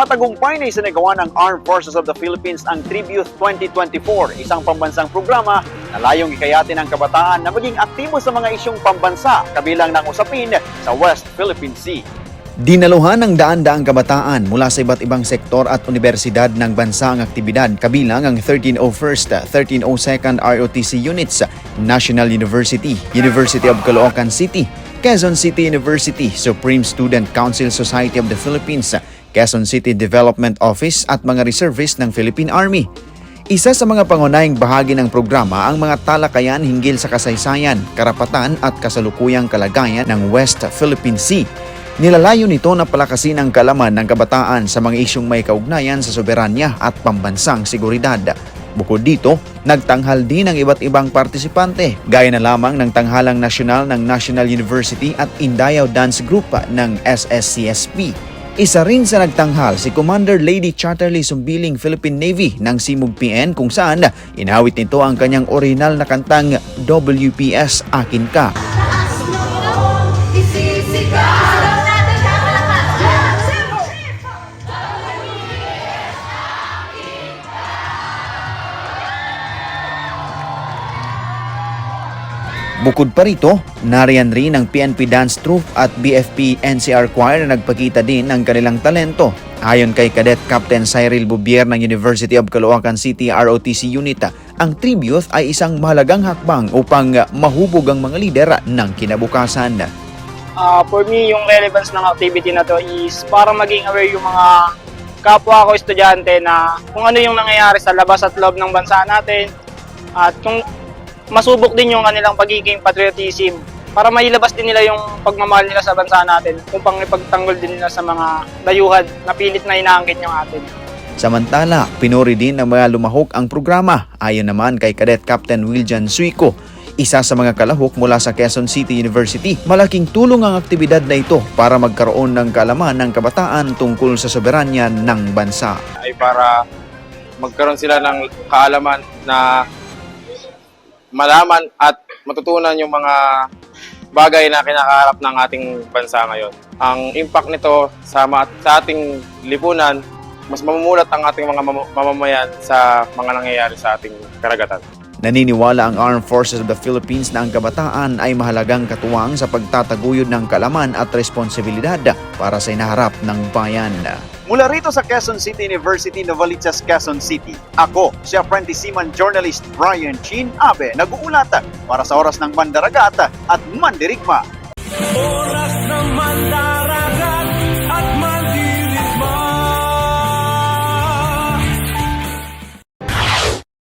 Matagumpay na isinagawa ng Armed Forces of the Philippines ang Tribute 2024, isang pambansang programa na layong ikayatin ang kabataan na maging aktibo sa mga isyong pambansa kabilang ng usapin sa West Philippine Sea. Dinaluhan ng daan-daang kabataan mula sa iba't ibang sektor at universidad ng bansa ang aktibidad kabilang ang 1301st, 1302nd ROTC units, National University, University of Caloocan City, Quezon City University, Supreme Student Council Society of the Philippines, Quezon City Development Office at mga reservists ng Philippine Army. Isa sa mga pangunahing bahagi ng programa ang mga talakayan hinggil sa kasaysayan, karapatan at kasalukuyang kalagayan ng West Philippine Sea. Nilalayo nito na palakasin ang kalaman ng kabataan sa mga isyong may kaugnayan sa soberanya at pambansang seguridad. Bukod dito, nagtanghal din ang iba't ibang partisipante, gaya na lamang ng tanghalang nasyonal ng National University at Indayaw Dance Group ng SSCSP. Isa rin sa nagtanghal si Commander Lady Chatterley Sumbiling Philippine Navy ng Simug PN kung saan inawit nito ang kanyang original na kantang WPS Akin Ka. Bukod pa rito, nariyan rin ang PNP Dance Troupe at BFP NCR Choir na nagpakita din ng kanilang talento. Ayon kay Cadet Captain Cyril Bubier ng University of Caloocan City ROTC Unit, ang tribute ay isang mahalagang hakbang upang mahubog ang mga lider ng kinabukasan. Ah, for me, yung relevance ng activity na to is para maging aware yung mga kapwa ko estudyante na kung ano yung nangyayari sa labas at loob ng bansa natin at kung masubok din yung kanilang pagiging patriotism para mailabas din nila yung pagmamahal nila sa bansa natin upang ipagtanggol din nila sa mga dayuhan na pilit na inaangkit yung atin. Samantala, pinuri din ng mga lumahok ang programa. Ayon naman kay Cadet Captain Wiljan Suico, isa sa mga kalahok mula sa Quezon City University, malaking tulong ang aktibidad na ito para magkaroon ng kalaman ng kabataan tungkol sa soberanya ng bansa. ay para magkaroon sila ng kaalaman na malaman at matutunan yung mga bagay na kinakaharap ng ating bansa ngayon. Ang impact nito sa, sa ating lipunan, mas mamumulat ang ating mga mam- mamamayan sa mga nangyayari sa ating karagatan. Naniniwala ang Armed Forces of the Philippines na ang kabataan ay mahalagang katuwang sa pagtataguyod ng kalaman at responsibilidad para sa inaharap ng bayan. Mula rito sa Quezon City University, Novaliches, Quezon City, ako, si apprentice seaman journalist Brian Chin Abe, nag-uulat para sa oras ng Mandaragat at Mandirigma. Oras